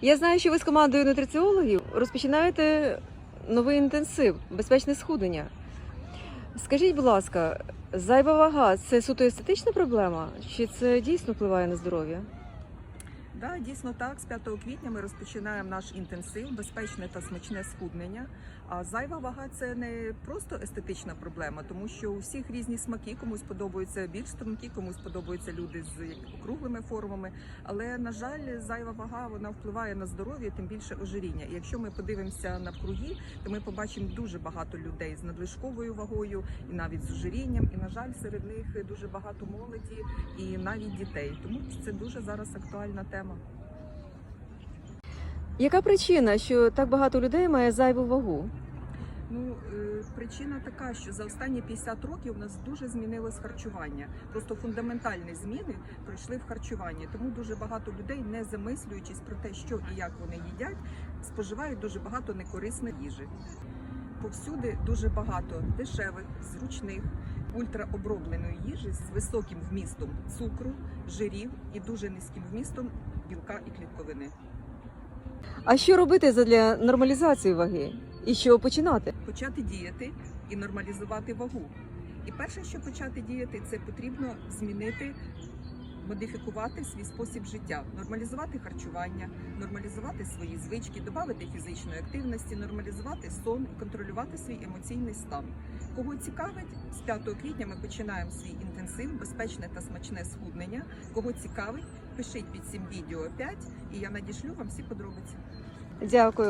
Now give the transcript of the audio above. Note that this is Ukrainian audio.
Я знаю, що ви з командою нутриціологів розпочинаєте новий інтенсив безпечне схудення. Скажіть, будь ласка, зайва вага це суто естетична проблема, чи це дійсно впливає на здоров'я? Да, дійсно так. З 5 квітня ми розпочинаємо наш інтенсив, безпечне та смачне схуднення. А зайва вага це не просто естетична проблема, тому що у всіх різні смаки, комусь подобаються більш стрункі, комусь подобаються люди з округлими формами. Але на жаль, зайва вага вона впливає на здоров'я, тим більше ожиріння. І якщо ми подивимося навкруги, то ми побачимо дуже багато людей з надлишковою вагою і навіть з ожирінням. І на жаль, серед них дуже багато молоді і навіть дітей. Тому це дуже зараз актуальна тема. Яка причина, що так багато людей має зайву вагу? Ну, е, причина така, що за останні 50 років у нас дуже змінилось харчування. Просто фундаментальні зміни пройшли в харчуванні. Тому дуже багато людей, не замислюючись про те, що і як вони їдять, споживають дуже багато некорисної їжі. Повсюди дуже багато дешевих, зручних, ультраобробленої їжі з високим вмістом цукру, жирів і дуже низьким вмістом білка і клітковини. А що робити для нормалізації ваги? І що починати? почати діяти і нормалізувати вагу. І перше, що почати діяти, це потрібно змінити, модифікувати свій спосіб життя, нормалізувати харчування, нормалізувати свої звички, додати фізичної активності, нормалізувати сон контролювати свій емоційний стан. Кого цікавить, з 5 квітня ми починаємо свій інтенсив, безпечне та смачне схуднення. Кого цікавить, пишіть під цим відео 5, і я надішлю вам всі подробиці. Дякую.